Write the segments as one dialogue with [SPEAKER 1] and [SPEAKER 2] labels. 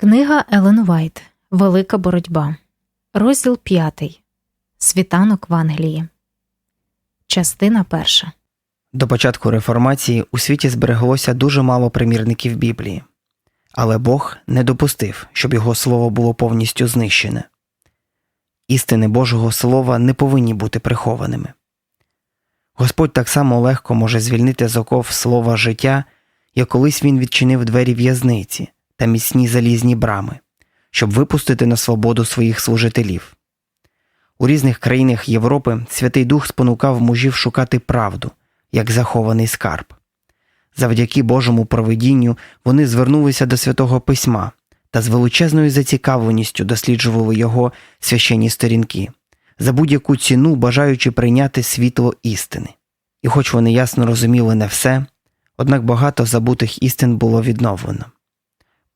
[SPEAKER 1] Книга Елен Вайт Велика боротьба. Розділ 5. Світанок в Англії. Частина перша.
[SPEAKER 2] До початку реформації у світі збереглося дуже мало примірників Біблії, але Бог не допустив, щоб його слово було повністю знищене. Істини Божого Слова не повинні бути прихованими. Господь так само легко може звільнити з оков слова життя, як колись він відчинив двері в'язниці та міцні залізні брами, щоб випустити на свободу своїх служителів. У різних країнах Європи Святий Дух спонукав мужів шукати правду, як захований скарб. Завдяки Божому провидінню вони звернулися до святого письма та з величезною зацікавленістю досліджували його священні сторінки, за будь-яку ціну бажаючи прийняти світло істини. І хоч вони ясно розуміли не все, однак багато забутих істин було відновлено.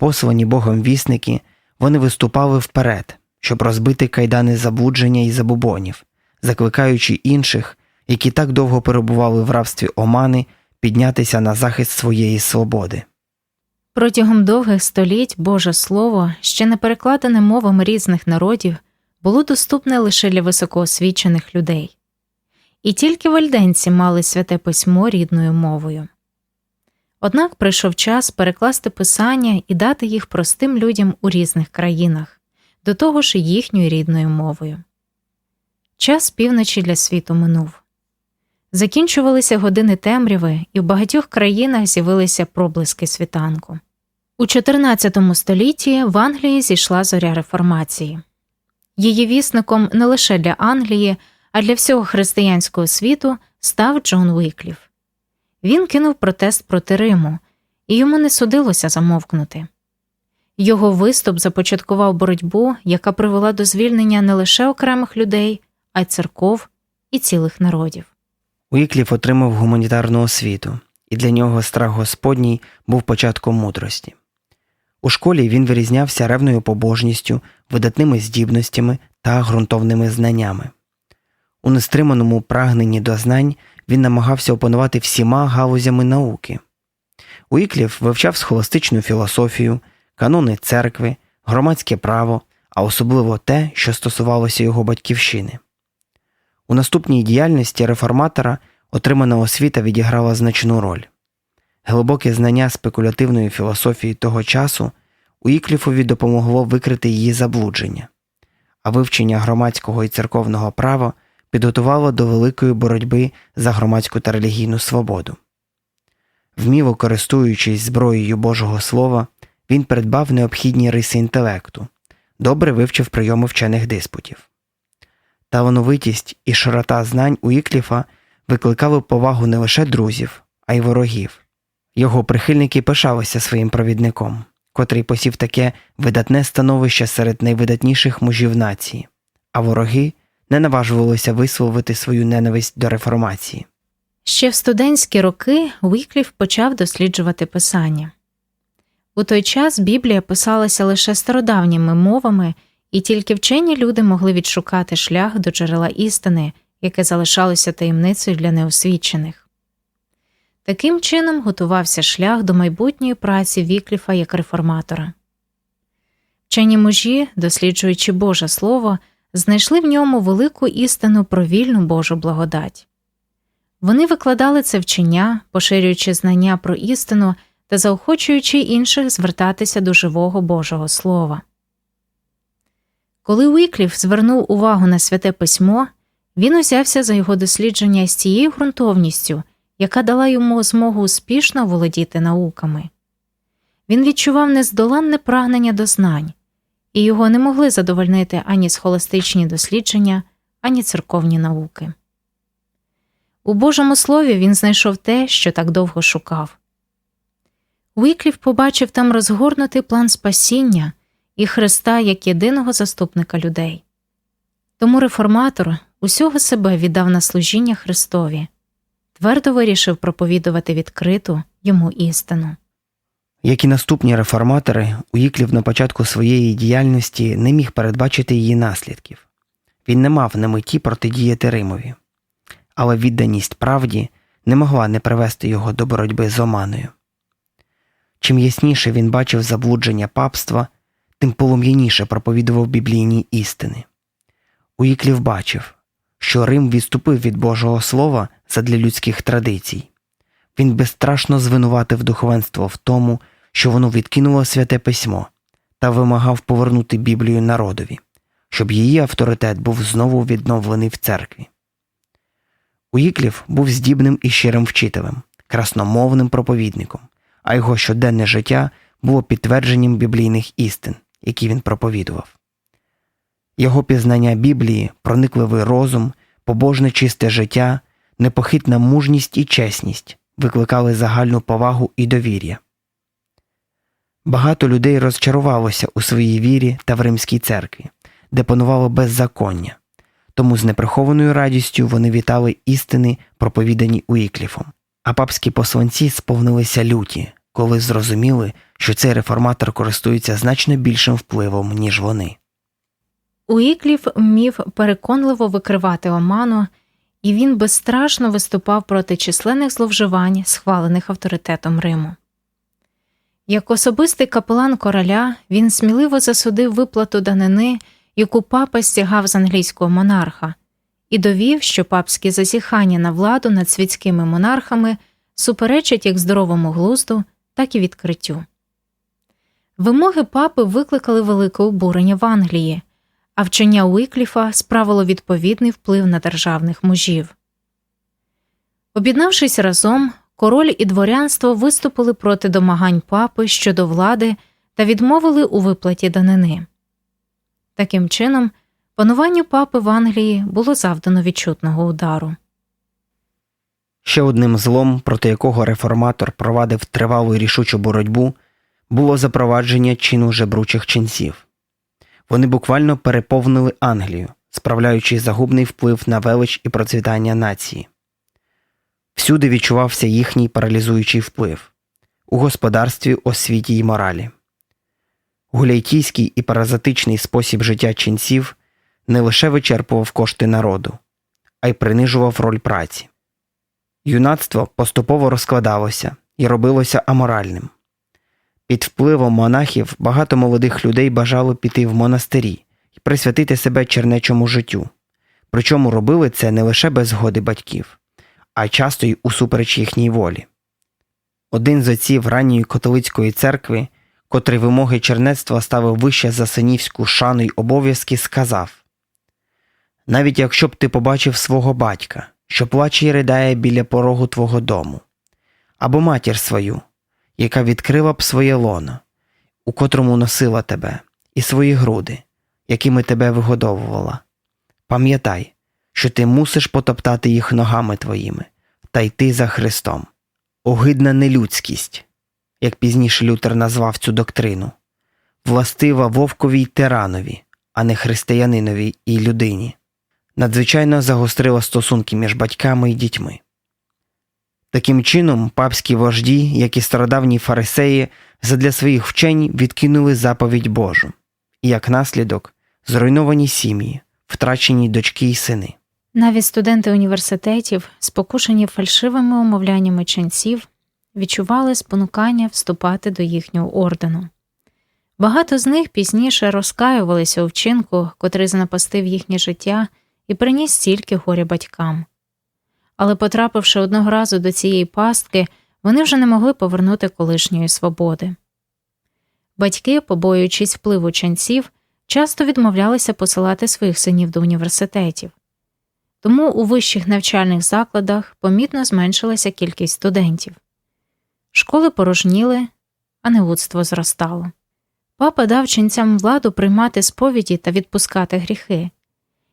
[SPEAKER 2] Послані Богом вісники, вони виступали вперед, щоб розбити кайдани заблудження і забубонів, закликаючи інших, які так довго перебували в рабстві омани, піднятися на захист своєї свободи.
[SPEAKER 1] Протягом довгих століть Боже Слово, ще не перекладене мовами різних народів, було доступне лише для високоосвічених людей. І тільки вальденці мали святе письмо рідною мовою. Однак прийшов час перекласти писання і дати їх простим людям у різних країнах, до того ж їхньою рідною мовою. Час півночі для світу минув. Закінчувалися години темряви, і в багатьох країнах з'явилися проблиски світанку. У 14 столітті в Англії зійшла зоря реформації. Її вісником не лише для Англії, а для всього християнського світу став Джон Уікліф. Він кинув протест проти Риму, і йому не судилося замовкнути. Його виступ започаткував боротьбу, яка привела до звільнення не лише окремих людей, а й церков і цілих народів.
[SPEAKER 2] Уікліф отримав гуманітарну освіту, і для нього страх Господній був початком мудрості. У школі він вирізнявся ревною побожністю, видатними здібностями та ґрунтовними знаннями. У нестриманому прагненні до знань він намагався опанувати всіма галузями науки. Уікліф вивчав схоластичну філософію, канони церкви, громадське право, а особливо те, що стосувалося його батьківщини. У наступній діяльності реформатора отримана освіта відіграла значну роль. Глибоке знання спекулятивної філософії того часу Уікліфові допомогло викрити її заблудження, а вивчення громадського і церковного права підготувало до великої боротьби за громадську та релігійну свободу. Вміло користуючись зброєю Божого Слова, він придбав необхідні риси інтелекту, добре вивчив прийоми вчених диспутів. Талановитість і широта знань Уікліфа викликали повагу не лише друзів, а й ворогів. Його прихильники пишалися своїм провідником, котрий посів таке видатне становище серед найвидатніших мужів нації, а вороги не наважувалися висловити свою ненависть до реформації.
[SPEAKER 1] Ще в студентські роки Уікліф почав досліджувати писання. У той час Біблія писалася лише стародавніми мовами, і тільки вчені люди могли відшукати шлях до джерела істини, яке залишалося таємницею для неосвічених. Таким чином готувався шлях до майбутньої праці Вікліфа як реформатора. Вчені мужі, досліджуючи Боже Слово, знайшли в ньому велику істину про вільну Божу благодать. Вони викладали це вчення, поширюючи знання про істину та заохочуючи інших звертатися до живого Божого Слова. Коли Уікліф звернув увагу на святе письмо, він узявся за його дослідження з тією ґрунтовністю, яка дала йому змогу успішно володіти науками. Він відчував нездоланне прагнення до знань, і його не могли задовольнити ані схоластичні дослідження, ані церковні науки. У Божому слові він знайшов те, що так довго шукав. Уікліф побачив там розгорнутий план спасіння і Христа як єдиного заступника людей. Тому реформатор усього себе віддав на служіння Христові, твердо вирішив проповідувати відкриту йому істину.
[SPEAKER 2] Як і наступні реформатори, Уїклів на початку своєї діяльності не міг передбачити її наслідків. Він не мав на меті протидіяти Римові, але відданість правді не могла не привести його до боротьби з оманою. Чим ясніше він бачив заблудження папства, тим полум'яніше проповідував біблійні істини. Уїклів бачив, що Рим відступив від Божого Слова задля людських традицій. Він безстрашно звинуватив духовенство в тому, що воно відкинуло святе письмо та вимагав повернути Біблію народові, щоб її авторитет був знову відновлений в церкві. Уїклів був здібним і щирим вчителем, красномовним проповідником, а його щоденне життя було підтвердженням біблійних істин, які він проповідував. Його пізнання Біблії, проникливий розум, побожне чисте життя, непохитна мужність і чесність викликали загальну повагу і довір'я. Багато людей розчарувалося у своїй вірі та в римській церкві, де панувало беззаконня, тому з неприхованою радістю вони вітали істини, проповідані Уікліфом. А папські посланці сповнилися люті, коли зрозуміли, що цей реформатор користується значно більшим впливом, ніж вони.
[SPEAKER 1] Уікліф вмів переконливо викривати оману, і він безстрашно виступав проти численних зловживань, схвалених авторитетом Риму. Як особистий капелан короля він сміливо засудив виплату данини, яку папа стягав з англійського монарха, і довів, що папські зазіхання на владу над світськими монархами суперечать як здоровому глузду, так і відкриттю. Вимоги папи викликали велике обурення в Англії, а вчення Уікліфа справило відповідний вплив на державних мужів. Об'єднавшись разом, король і дворянство виступили проти домагань папи щодо влади та відмовили у виплаті данини. Таким чином, пануванню папи в Англії було завдано відчутного удару.
[SPEAKER 2] Ще одним злом, проти якого реформатор провадив тривалу і рішучу боротьбу, було запровадження чину жебручих ченців. Вони буквально переповнили Англію, справляючи загубний вплив на велич і процвітання нації. Всюди відчувався їхній паралізуючий вплив у господарстві, освіті й моралі. Гуляйтійський і паразитичний спосіб життя ченців не лише вичерпував кошти народу, а й принижував роль праці. Юнацтво поступово розкладалося і робилося аморальним. Під впливом монахів багато молодих людей бажало піти в монастирі і присвятити себе чернечому життю, причому робили це не лише без згоди батьків, а часто й усупереч їхній волі. Один з отців ранньої католицької церкви, котрий вимоги чернецтва ставив вище за синівську шану й обов'язки, сказав навіть якщо б ти побачив свого батька, що плаче й ридає біля порогу твого дому, або матір свою, яка відкрила б своє лоно, у котрому носила тебе, і свої груди, якими тебе вигодовувала. Пам'ятай, що ти мусиш потоптати їх ногами твоїми та йти за Христом. Огидна нелюдськість, як пізніше Лютер назвав цю доктрину, властива вовкові й тиранові, а не християнинові і людині, надзвичайно загострила стосунки між батьками і дітьми. Таким чином, папські вожді, як і стародавні фарисеї, задля своїх вчень відкинули заповідь Божу, і як наслідок зруйновані сім'ї, втрачені дочки й сини.
[SPEAKER 1] Навіть студенти університетів, спокушені фальшивими умовляннями ченців, відчували спонукання вступати до їхнього ордену. Багато з них пізніше розкаювалися у вчинку, котрий занапастив їхнє життя і приніс стільки горя батькам. Але, потрапивши одного разу до цієї пастки, вони вже не могли повернути колишньої свободи. Батьки, побоюючись впливу ченців, часто відмовлялися посилати своїх синів до університетів. Тому у вищих навчальних закладах помітно зменшилася кількість студентів. Школи порожніли, а неудство зростало. Папа дав ченцям владу приймати сповіді та відпускати гріхи,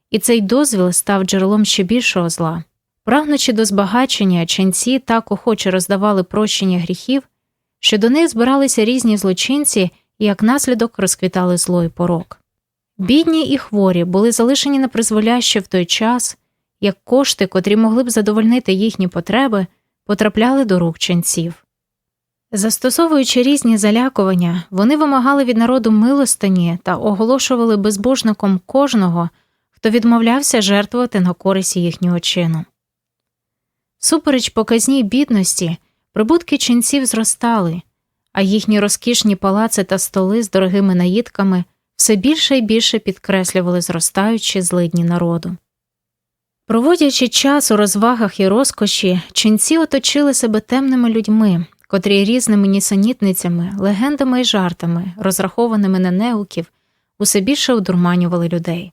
[SPEAKER 1] і цей дозвіл став джерелом ще більшого зла. Прагнучи до збагачення, ченці так охоче роздавали прощення гріхів, що до них збиралися різні злочинці і як наслідок розквітали зло і порок. Бідні і хворі були залишені на призволяще в той час, як кошти, котрі могли б задовольнити їхні потреби, потрапляли до рук ченців. Застосовуючи різні залякування, вони вимагали від народу милостині та оголошували безбожником кожного, хто відмовлявся жертвувати на користь їхнього чину. Супереч показній бідності, прибутки ченців зростали, а їхні розкішні палаци та столи з дорогими наїдками все більше і більше підкреслювали зростаючі злидні народу. Проводячи час у розвагах і розкоші, ченці оточили себе темними людьми, котрі різними нісенітницями, легендами і жартами, розрахованими на неуків, усе більше одурманювали людей.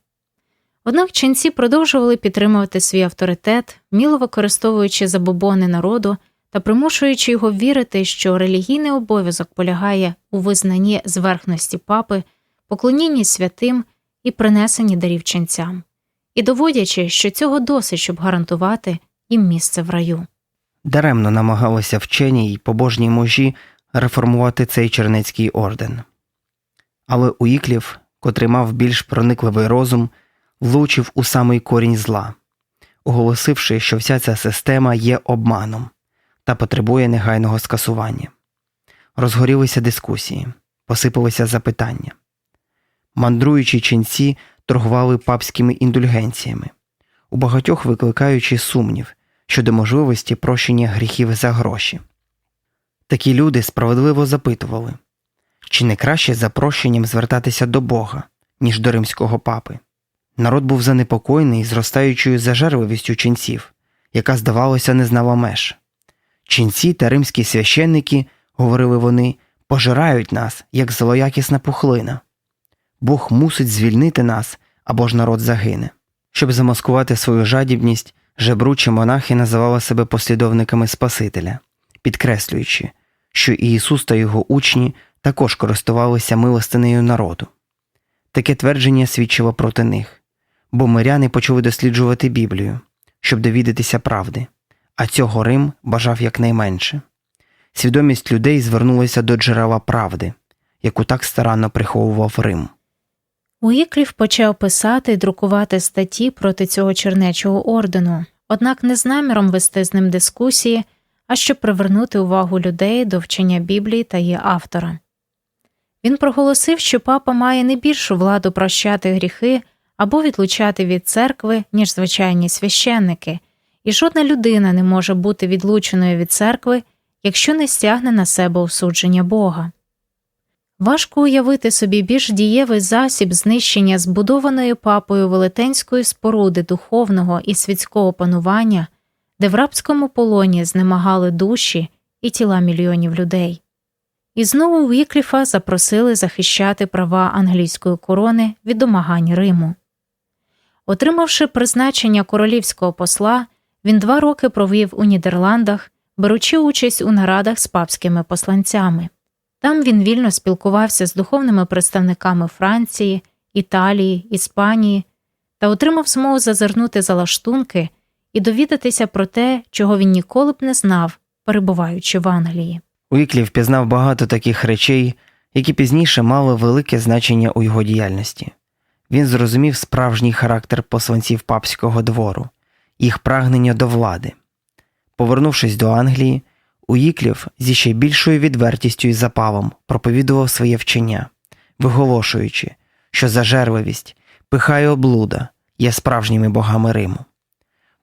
[SPEAKER 1] Однак ченці продовжували підтримувати свій авторитет, вміло використовуючи забобони народу та примушуючи його вірити, що релігійний обов'язок полягає у визнанні зверхності папи, поклонінні святим і принесенні дарів ченцям, і доводячи, що цього досить, щоб гарантувати їм місце в раю.
[SPEAKER 2] Даремно намагалися вчені й побожні мужі реформувати цей чернецький орден. Але Уїклів, котрий мав більш проникливий розум, влучив у самий корінь зла, оголосивши, що вся ця система є обманом та потребує негайного скасування. Розгорілися дискусії, посипалися запитання. Мандруючі ченці торгували папськими індульгенціями, у багатьох викликаючи сумнів щодо можливості прощення гріхів за гроші. Такі люди справедливо запитували, чи не краще за прощенням звертатися до Бога, ніж до римського папи. Народ був занепокоєний зростаючою зажерливістю ченців, яка, здавалося, не знала меж. Ченці та римські священники, говорили вони, пожирають нас, як злоякісна пухлина. Бог мусить звільнити нас або ж народ загине. Щоб замаскувати свою жадібність, жебручі монахи називали себе послідовниками Спасителя, підкреслюючи, що Ісус та його учні також користувалися милостинею народу. Таке твердження свідчило проти них, бо миряни почали досліджувати Біблію, щоб довідатися правди, а цього Рим бажав якнайменше. Свідомість людей звернулася до джерела правди, яку так старанно приховував Рим.
[SPEAKER 1] Уіклів почав писати і друкувати статті проти цього чернечого ордену, однак не з наміром вести з ним дискусії, а щоб привернути увагу людей до вчення Біблії та її автора. Він проголосив, що папа має не більшу владу прощати гріхи або відлучати від церкви, ніж звичайні священники, і жодна людина не може бути відлученою від церкви, якщо не стягне на себе осудження Бога. Важко уявити собі більш дієвий засіб знищення збудованої папою велетенської споруди духовного і світського панування, де в рабському полоні знемагали душі і тіла мільйонів людей. І знову Вікліфа запросили захищати права англійської корони від домагань Риму. Отримавши призначення королівського посла, він два роки провів у Нідерландах, беручи участь у нарадах з папськими посланцями. Там він вільно спілкувався з духовними представниками Франції, Італії, Іспанії та отримав змогу зазирнути за лаштунки і довідатися про те, чого він ніколи б не знав, перебуваючи в Англії.
[SPEAKER 2] Уіклів пізнав багато таких речей, які пізніше мали велике значення у його діяльності. Він зрозумів справжній характер посланців папського двору, їх прагнення до влади. Повернувшись до Англії, Уїклів зі ще більшою відвертістю і запалом проповідував своє вчення, виголошуючи, що зажерливість, пиха й облуда є справжніми богами Риму.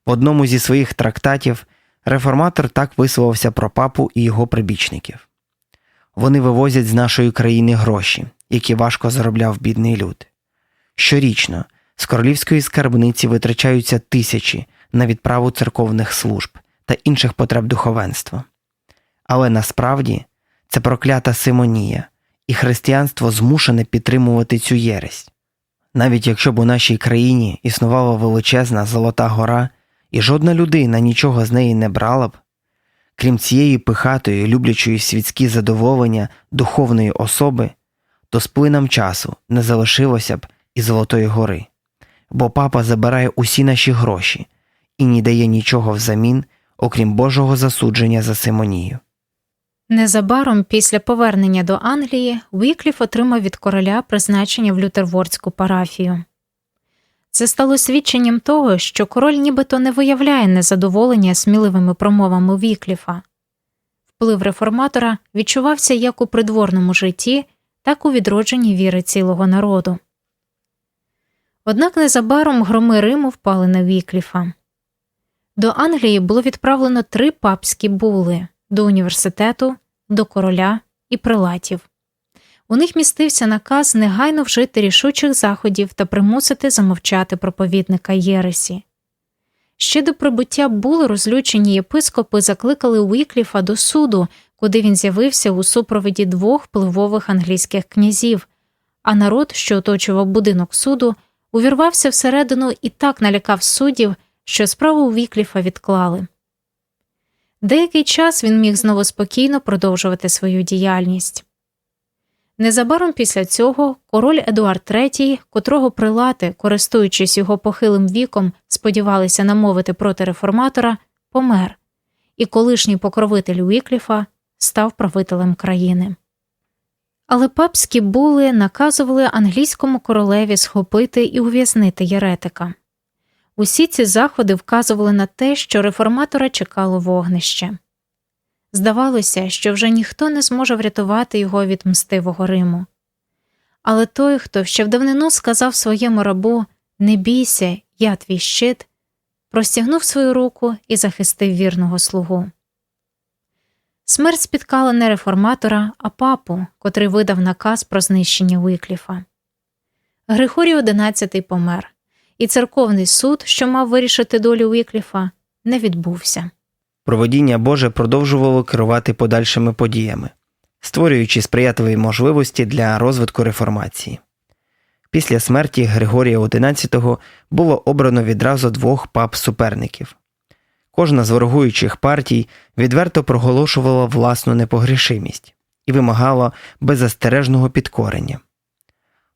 [SPEAKER 2] В одному зі своїх трактатів реформатор так висловився про папу і його прибічників. Вони вивозять з нашої країни гроші, які важко заробляв бідний люд. Щорічно з королівської скарбниці витрачаються тисячі на відправу церковних служб та інших потреб духовенства. Але насправді це проклята симонія, і християнство змушене підтримувати цю єресь. Навіть якщо б у нашій країні існувала величезна Золота гора, і жодна людина нічого з неї не брала б, крім цієї пихатої, люблячої світські задоволення духовної особи, то з плином часу не залишилося б і Золотої гори, бо папа забирає усі наші гроші і не дає нічого взамін, окрім Божого засудження за симонію.
[SPEAKER 1] Незабаром після повернення до Англії Вікліф отримав від короля призначення в лютервордську парафію. Це стало свідченням того, що король нібито не виявляє незадоволення сміливими промовами Вікліфа. Вплив реформатора відчувався як у придворному житті, так у відродженні віри цілого народу. Однак незабаром громи Риму впали на Вікліфа. До Англії було відправлено три папські були до університету, до короля і прилатів. У них містився наказ негайно вжити рішучих заходів та примусити замовчати проповідника Єресі. Ще до прибуття були розлючені єпископи закликали Уікліфа до суду, куди він з'явився у супроводі двох впливових англійських князів, а народ, що оточував будинок суду, увірвався всередину і так налякав суддів, що справу Уікліфа відклали. Деякий час він міг знову спокійно продовжувати свою діяльність. Незабаром після цього король Едуард III, котрого прилати, користуючись його похилим віком, сподівалися намовити проти реформатора, помер, і колишній покровитель Уікліфа став правителем країни. Але папські були наказували англійському королеві схопити і ув'язнити єретика. Усі ці заходи вказували на те, що реформатора чекало вогнище. Здавалося, що вже ніхто не зможе врятувати його від мстивого Риму. Але той, хто ще в давнину сказав своєму рабу Не бійся, я твій щит, простягнув свою руку і захистив вірного слугу. Смерть спіткала не реформатора, а папу, котрий видав наказ про знищення Уікліфа. Григорій XI помер, і церковний суд, що мав вирішити долю Уікліфа, не відбувся.
[SPEAKER 2] Проводіння Боже продовжувало керувати подальшими подіями, створюючи сприятливі можливості для розвитку реформації. Після смерті Григорія XI було обрано відразу двох пап-суперників. Кожна з ворогуючих партій відверто проголошувала власну непогрішимість і вимагала беззастережного підкорення.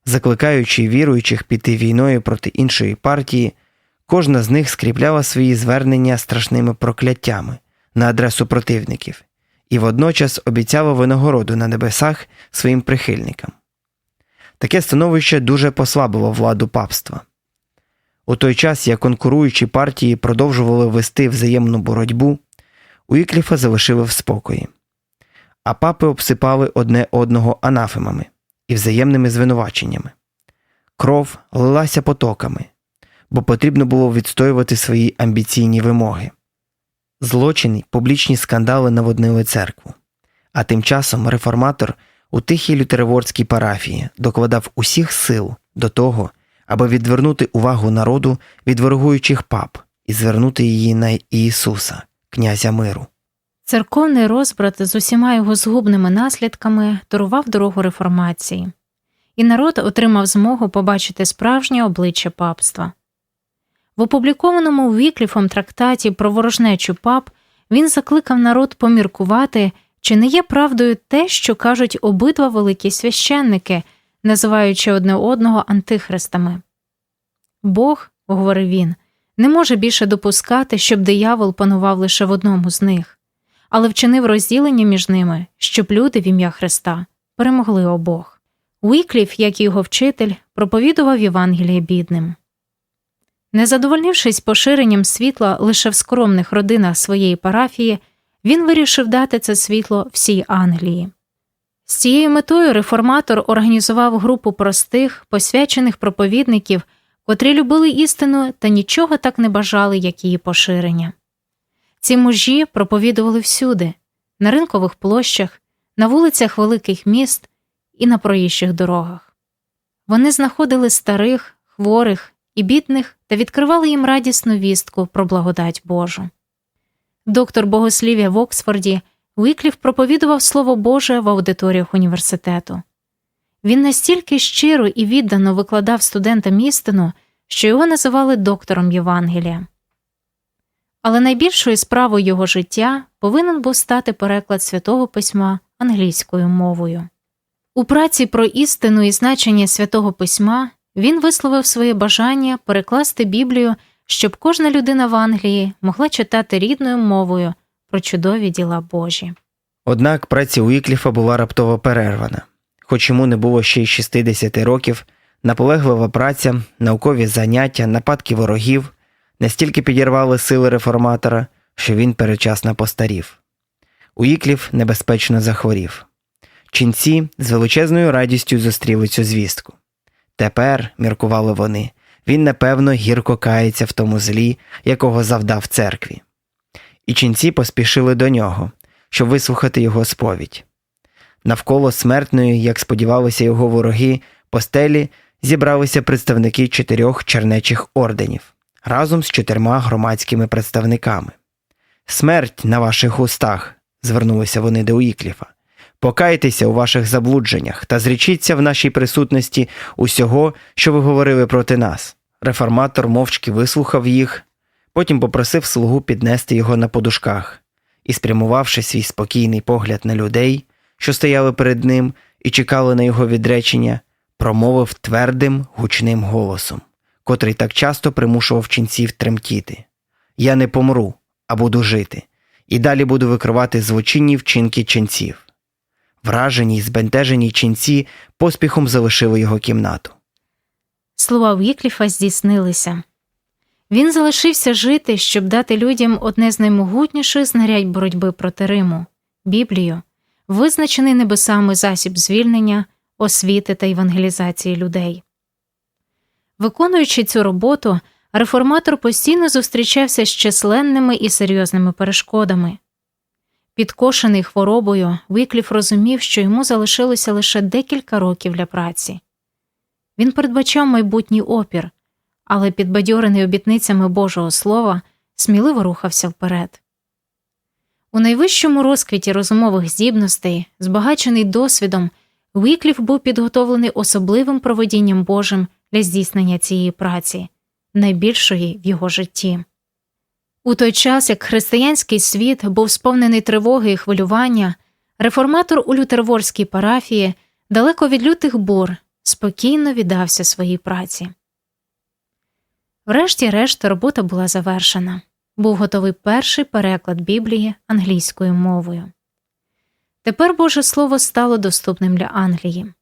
[SPEAKER 2] Закликаючи віруючих піти війною проти іншої партії, кожна з них скріпляла свої звернення страшними прокляттями на адресу противників і водночас обіцяла винагороду на небесах своїм прихильникам. Таке становище дуже послабило владу папства. У той час, як конкуруючі партії продовжували вести взаємну боротьбу, Уікліфа залишили в спокої, а папи обсипали одне одного анафемами і взаємними звинуваченнями. Кров лилася потоками, бо потрібно було відстоювати свої амбіційні вимоги. Злочини, публічні скандали наводнили церкву. А тим часом реформатор у тихій лютереворській парафії докладав усіх сил до того, аби відвернути увагу народу від ворогуючих пап і звернути її на Ісуса, князя миру.
[SPEAKER 1] Церковний розбрат з усіма його згубними наслідками турував дорогу реформації, і народ отримав змогу побачити справжнє обличчя папства. В опублікованому Вікліфом трактаті про ворожнечу пап він закликав народ поміркувати, чи не є правдою те, що кажуть обидва великі священники, називаючи одне одного антихристами. Бог, говорив він, не може більше допускати, щоб диявол панував лише в одному з них, але вчинив розділення між ними, щоб люди в ім'я Христа перемогли обох. Уікліф, як і його вчитель, проповідував Євангеліє бідним. Не задовольнившись поширенням світла лише в скромних родинах своєї парафії, він вирішив дати це світло всій Англії. З цією метою реформатор організував групу простих, посвячених проповідників, котрі любили істину та нічого так не бажали, як її поширення. Ці мужі проповідували всюди на ринкових площах, на вулицях великих міст і на проїжджих дорогах. Вони знаходили старих, хворих і бідних та відкривали їм радісну вістку про благодать Божу. Доктор богослів'я в Оксфорді Уікліф проповідував Слово Боже в аудиторіях університету. Він настільки щиро і віддано викладав студентам істину, що його називали доктором Євангелія. Але найбільшою справою його життя повинен був стати переклад святого письма англійською мовою. У праці про істину і значення святого письма він висловив своє бажання перекласти Біблію, щоб кожна людина в Англії могла читати рідною мовою про чудові діла Божі.
[SPEAKER 2] Однак праця Уікліфа була раптово перервана. Хоч йому не було ще й 60 років, наполеглива праця, наукові заняття, нападки ворогів настільки підірвали сили реформатора, що він передчасно постарів. Уікліф небезпечно захворів. Ченці з величезною радістю зустріли цю звістку. Тепер, міркували вони, він напевно гірко кається в тому злі, якого завдав церкві. І ченці поспішили до нього, щоб вислухати його сповідь. Навколо смертної, як сподівалися його вороги, постелі зібралися представники чотирьох чернечих орденів разом з чотирма громадськими представниками. Смерть на ваших устах, звернулися вони до Уікліфа. Покайтеся у ваших заблудженнях та зрічіться в нашій присутності усього, що ви говорили проти нас. Реформатор мовчки вислухав їх, потім попросив слугу піднести його на подушках і, спрямувавши свій спокійний погляд на людей, що стояли перед ним і чекали на його відречення, промовив твердим гучним голосом, котрий так часто примушував ченців тремтіти: Я не помру, а буду жити, і далі буду викривати злочинні вчинки ченців. Вражені й збентежені ченці поспіхом залишили його кімнату.
[SPEAKER 1] Слова Вікліфа здійснилися. Він залишився жити, щоб дати людям одне з наймогутніших знарядь боротьби проти Риму Біблію, визначений небесами засіб звільнення, освіти та евангелізації людей. Виконуючи цю роботу, реформатор постійно зустрічався з численними і серйозними перешкодами. Підкошений хворобою, Вікліф розумів, що йому залишилося лише декілька років для праці. Він передбачав майбутній опір, але, підбадьорений обітницями Божого Слова, сміливо рухався вперед. У найвищому розквіті розумових здібностей, збагачений досвідом, Вікліф був підготовлений особливим проведінням Божим для здійснення цієї праці, найбільшої в його житті. У той час, як християнський світ був сповнений тривоги і хвилювання, реформатор у лютерворській парафії, далеко від лютих бур, спокійно віддався своїй праці. Врешті-решт робота була завершена. Був готовий перший переклад Біблії англійською мовою. Тепер Боже Слово стало доступним для Англії.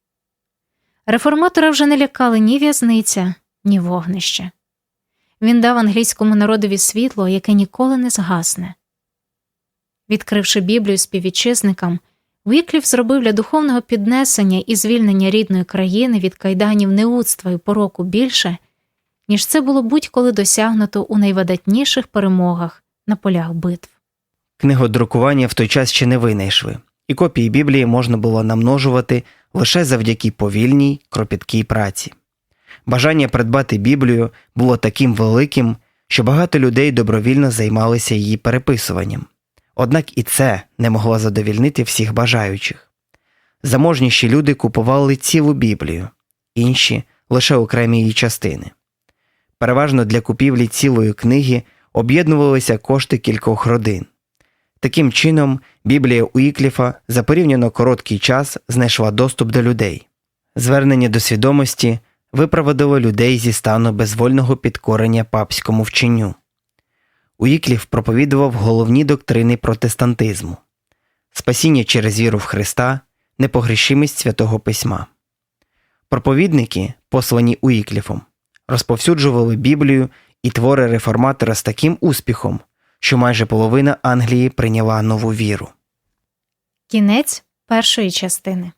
[SPEAKER 1] Реформатора вже не лякали ні в'язниця, ні вогнище. Він дав англійському народові світло, яке ніколи не згасне. Відкривши Біблію співвітчизникам, Вікліф зробив для духовного піднесення і звільнення рідної країни від кайданів неудства і пороку більше, ніж це було будь-коли досягнуто у найвидатніших перемогах на полях битв.
[SPEAKER 2] Книгодрукування в той час ще не винайшли, і копії Біблії можна було намножувати лише завдяки повільній, кропіткій праці. Бажання придбати Біблію було таким великим, що багато людей добровільно займалися її переписуванням. Однак і це не могло задовільнити всіх бажаючих. Заможніші люди купували цілу Біблію, інші лише окремі її частини. Переважно для купівлі цілої книги об'єднувалися кошти кількох родин. Таким чином, Біблія Уікліфа за порівняно короткий час знайшла доступ до людей. Звернення до свідомості випроводило людей зі стану безвольного підкорення папському вченню. Уікліф проповідував головні доктрини протестантизму спасіння через віру в Христа, непогрішимість святого письма. Проповідники, послані Уікліфом, розповсюджували Біблію і твори реформатора з таким успіхом, що майже половина Англії прийняла нову віру.
[SPEAKER 1] Кінець першої частини.